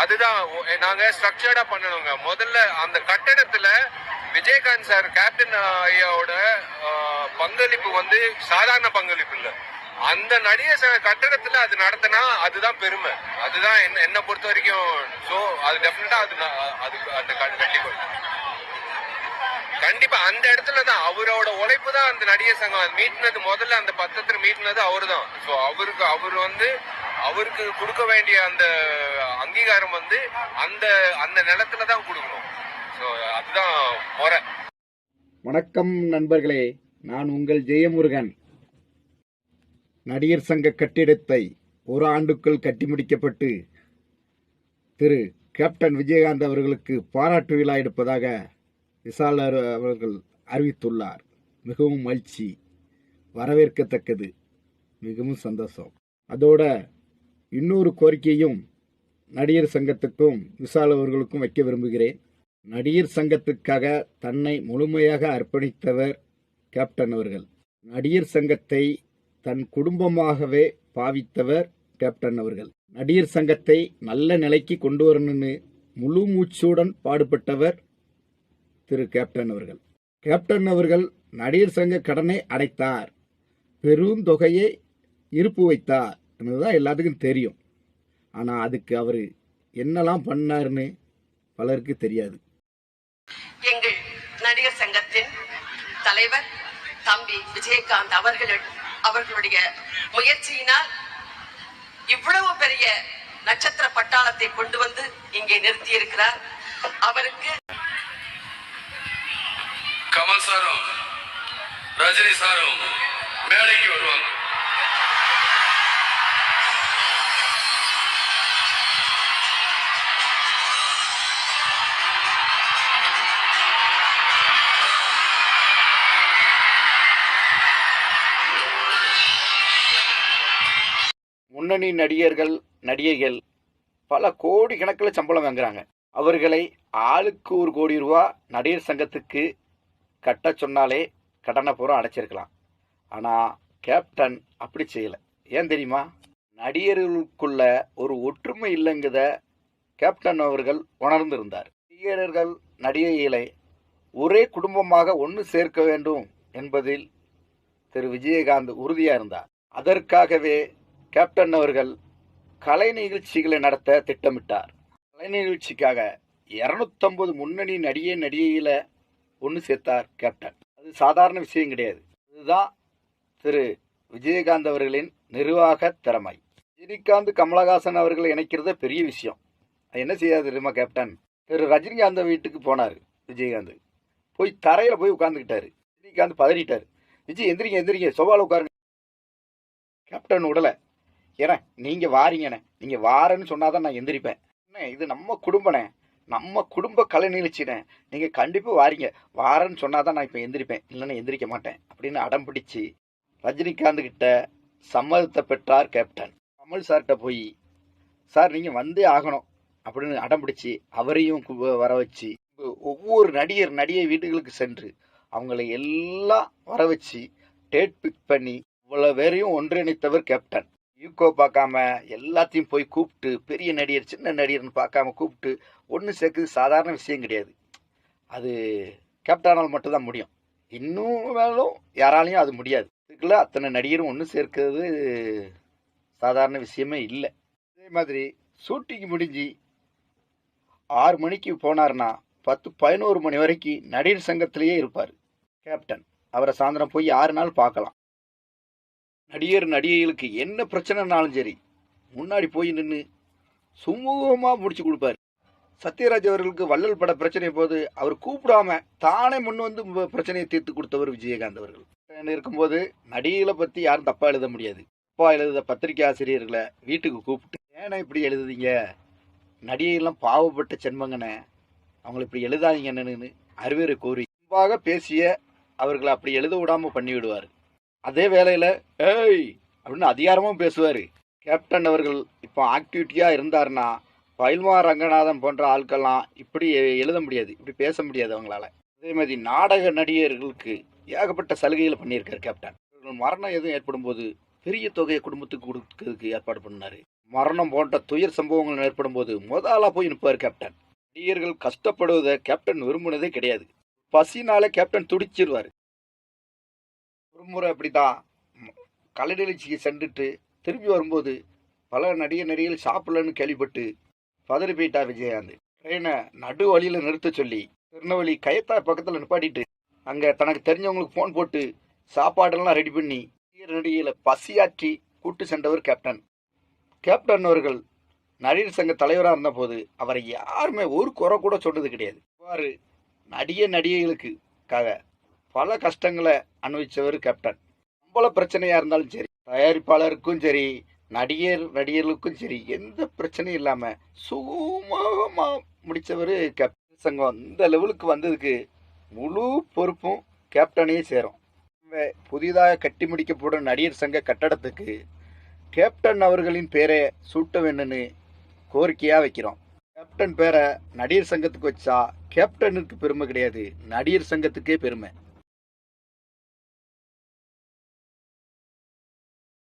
அதுதான் நாங்க ஸ்ட்ரக்சர்டா பண்ணணுங்க. முதல்ல அந்த கட்டடத்துல விஜயகாந்த் சார் கேப்டன் ஐயாவோட பங்களிப்பு வந்து சாதாரண பங்களிப்பு இல்ல. அந்த நடிகர் சங்க கட்டடத்துல அது நடத்தினா அதுதான் பெருமை. அதுதான் என்ன என்னை பொறுத்த வரைக்கும் ஸோ அது டெஃபினட்டா அது அதுக்கு அது அந்த க- கண்டிப்பா. கண்டிப்பா அந்த இடத்துல தான் அவரோட உழைப்பு தான் அந்த நடிகர் சங்கம். மீட்டினது முதல்ல அந்த பத்தத்தில் மீட்டினது அவரு தான் ஸோ அவருக்கு அவர் வந்து அவருக்கு கொடுக்க வேண்டிய அந்த அங்கீகாரம் வந்து அந்த அந்த நிலத்துல தான் கொடுக்கணும். ஸோ அதுதான் முறை. வணக்கம் நண்பர்களே நான் உங்கள் ஜெயமுருகன். நடிகர் சங்க கட்டிடத்தை ஒரு ஆண்டுக்குள் கட்டி முடிக்கப்பட்டு திரு கேப்டன் விஜயகாந்த் அவர்களுக்கு பாராட்டு விழா எடுப்பதாக விசாலர் அவர்கள் அறிவித்துள்ளார். மிகவும் மகிழ்ச்சி வரவேற்கத்தக்கது மிகவும் சந்தோஷம். அதோட இன்னொரு கோரிக்கையும் நடிகர் சங்கத்துக்கும் விசால் அவர்களுக்கும் வைக்க விரும்புகிறேன். நடிகர் சங்கத்துக்காக தன்னை முழுமையாக அர்ப்பணித்தவர் கேப்டன் அவர்கள். நடிகர் சங்கத்தை தன் குடும்பமாகவே பாவித்தவர் கேப்டன் அவர்கள். நடிகர் சங்கத்தை நல்ல நிலைக்கு கொண்டு வரணும்னு முழு மூச்சுடன் பாடுபட்டவர் திரு கேப்டன் அவர்கள். கேப்டன் அவர்கள் நடிகர் சங்க கடனை அடைத்தார். பெரும் தொகையை இருப்பு வைத்தார். தான் எல்லாத்துக்கும் தெரியும். ஆனால் அதுக்கு அவர் என்னெல்லாம் பண்ணாருன்னு பலருக்கு தெரியாது. எங்கள் நடிகர் சங்கத்தின் தலைவர் தம்பி விஜயகாந்த் அவர்கள் அவர்களுடைய முயற்சியினால் இவ்வளவு பெரிய நட்சத்திர பட்டாளத்தை கொண்டு வந்து இங்கே நிறுத்தி இருக்கிறார் அவருக்கு கமல் சாரும் ரஜினி சாரும் மேடைக்கு வருவாங்க முன்னணி நடிகர்கள் நடிகைகள் பல கோடி கணக்கில் சம்பளம் வாங்குறாங்க. அவர்களை ஆளுக்கு ஒரு கோடி ரூபா நடிகர் சங்கத்துக்கு கட்ட சொன்னாலே கடனை பூரா அடைச்சிருக்கலாம். ஆனால் கேப்டன் அப்படி செய்யலை. ஏன் தெரியுமா? நடிகர்களுக்குள்ள ஒரு ஒற்றுமை இல்லைங்கிறத கேப்டன் அவர்கள் உணர்ந்திருந்தார். நடிகர்கள் நடிகைகளை ஒரே குடும்பமாக ஒன்று சேர்க்க வேண்டும் என்பதில் திரு. விஜயகாந்த் உறுதியாக இருந்தார். அதற்காகவே கேப்டன் அவர்கள் கலை நிகழ்ச்சிகளை நடத்த திட்டமிட்டார். கலை நிகழ்ச்சிக்காக இரநூத்தம்பது முன்னணி நடிகை நடிகைகளை ஒன்று சேர்த்தார் கேப்டன். அது சாதாரண விஷயம் கிடையாது. இதுதான் திரு விஜயகாந்த் அவர்களின் நிர்வாக திறமை. ரஜினிகாந்த் கமலஹாசன் அவர்களை இணைக்கிறது பெரிய விஷயம். அது என்ன செய்யாது தெரியுமா கேப்டன்? திரு ரஜினிகாந்த் வீட்டுக்கு போனார் விஜயகாந்த். போய் தரையில் போய் உட்காந்துக்கிட்டாரு ரஜினிகாந்த் பதறிட்டார். விஜய் எந்திரிங்க எந்திரிங்க சோபாவில் உட்காருங்க. கேப்டன் உடலை ஏன்னா நீங்கள் வாரீங்கண்ணே. நீங்கள் வாரன்னு சொன்னால் தான் நான் எந்திரிப்பேன். அண்ணே இது நம்ம குடும்பண்ணே. நம்ம குடும்ப கலை நிகழ்ச்சிண்ணே நீங்கள் கண்டிப்பாக வாரீங்க. வாரன்னு சொன்னால் தான் நான் இப்போ எந்திரிப்பேன். இல்லைன்னா எந்திரிக்க மாட்டேன். அப்படின்னு அடம் பிடிச்சி ரஜினிகாந்த் கிட்ட சம்மதத்தை பெற்றார் கேப்டன். கமல் சார்கிட்ட போய் சார் நீங்கள் வந்தே ஆகணும். அப்படின்னு அடம் பிடிச்சி அவரையும் வர வச்சு ஒவ்வொரு நடிகர் நடிகை வீடுகளுக்கு சென்று அவங்களை எல்லாம் வர வச்சு டேட் பிக் பண்ணி இவ்வளோ பேரையும் ஒன்றிணைத்தவர் கேப்டன். யூகோ பார்க்காம எல்லாத்தையும் போய் கூப்பிட்டு பெரிய நடிகர் சின்ன நடிகர்னு பார்க்காம கூப்பிட்டு ஒன்று சேர்க்குறது சாதாரண விஷயம் கிடையாது. அது கேப்டானால் மட்டும்தான் முடியும். இன்னும் மேலும் யாராலையும் அது முடியாது. இதுக்குள்ள அத்தனை நடிகரும் ஒன்று சேர்க்கிறது சாதாரண விஷயமே இல்லை. அதே மாதிரி ஷூட்டிங் முடிஞ்சு ஆறு மணிக்கு போனார்னா பத்து பதினோரு மணி வரைக்கும் நடிகர் சங்கத்திலேயே இருப்பார் கேப்டன் அவரை சாயந்தரம் போய் ஆறு நாள் பார்க்கலாம். நடிகர் நடிகைகளுக்கு என்ன பிரச்சனைனாலும் சரி முன்னாடி போய் நின்று சுமூகமாக முடிச்சு கொடுப்பாரு. சத்யராஜ் அவர்களுக்கு வள்ளல் பட பிரச்சனை போது அவர் கூப்பிடாம தானே முன் வந்து பிரச்சனையை தீர்த்து கொடுத்தவர் விஜயகாந்த் அவர்கள். இருக்கும்போது நடிகளை பற்றி யாரும் தப்பாக எழுத முடியாது. தப்பாக எழுத பத்திரிகை ஆசிரியர்களை வீட்டுக்கு கூப்பிட்டு ஏன்னா இப்படி எழுதுதீங்க? நடிகையெல்லாம் பாவப்பட்ட சென்மங்கண்ணே அவங்களை இப்படி எழுதாதீங்கன்னு அறிவுரை கூறி முன்பாக பேசிய அவர்களை அப்படி எழுத விடாமல் பண்ணி விடுவார் அதே வேலையில் ஏய் அப்படின்னு அதிகாரமும் பேசுவார். கேப்டன் அவர்கள் இப்போ ஆக்டிவிட்டியாக இருந்தாருன்னா பயில்மா ரங்கநாதன் போன்ற ஆட்கள்லாம் இப்படி எழுத முடியாது. இப்படி பேச முடியாது அவங்களால. அதே மாதிரி நாடக நடிகர்களுக்கு ஏகப்பட்ட சலுகைகளை பண்ணியிருக்கார் கேப்டன். இவர்கள் மரணம் எதுவும் ஏற்படும் போது பெரிய தொகையை குடும்பத்துக்கு கொடுக்கறதுக்கு ஏற்பாடு பண்ணார். மரணம் போன்ற துயர் சம்பவங்கள் ஏற்படும் போது முதலாக போய் நிற்பார் கேப்டன். நடிகர்கள் கஷ்டப்படுவதை கேப்டன் விரும்பினதே கிடையாது. பசினால கேப்டன் துடிச்சிருவார். ஒரு முறை அப்படிதான். ம், கலை நிகழ்ச்சிக்கு சென்றுட்டு திரும்பி வரும்போது பல நடிகை நடிகைகள் சாப்பிடலன்னு கேள்விப்பட்டு பதறி போயிட்டா விஜயகாந்த். ட்ரெயினை நடு வழியில் நிறுத்த சொல்லி திருநெல்வேலி கயத்தா பக்கத்தில் நிப்பாட்டிட்டு அங்கே தனக்கு தெரிஞ்சவங்களுக்கு ஃபோன் போட்டு சாப்பாடெல்லாம் ரெடி பண்ணி நடிகர் நடிகையில் பசியாற்றி கூட்டு சென்றவர் கேப்டன் கேப்டன் அவர்கள் நடிகர் சங்க தலைவராக இருந்தபோது அவரை யாருமே ஒரு குறை கூட சொன்னது கிடையாது. இவ்வாறு நடிகை நடிகைகளுக்காக பல கஷ்டங்களை அனுபவிச்சவர் கேப்டன் சம்பள பிரச்சனையா இருந்தாலும் சரி தயாரிப்பாளருக்கும் சரி நடிகர் நடிகர்களுக்கும் சரி எந்த பிரச்சனையும் இல்லாம சுகமாக முடிச்சவர் கேப்டன் சங்கம் இந்த லெவலுக்கு வந்ததுக்கு முழு பொறுப்பும் கேப்டனையே சேரும். புதிதாக கட்டி முடிக்கப்படும் நடிகர் சங்க கட்டடத்துக்கு கேப்டன் அவர்களின் பேரை சூட்ட வேணும்னு கோரிக்கையாக வைக்கிறோம். கேப்டன் பேரை நடிகர் சங்கத்துக்கு வச்சா கேப்டனுக்கு பெருமை கிடையாது நடிகர் சங்கத்துக்கே பெருமை.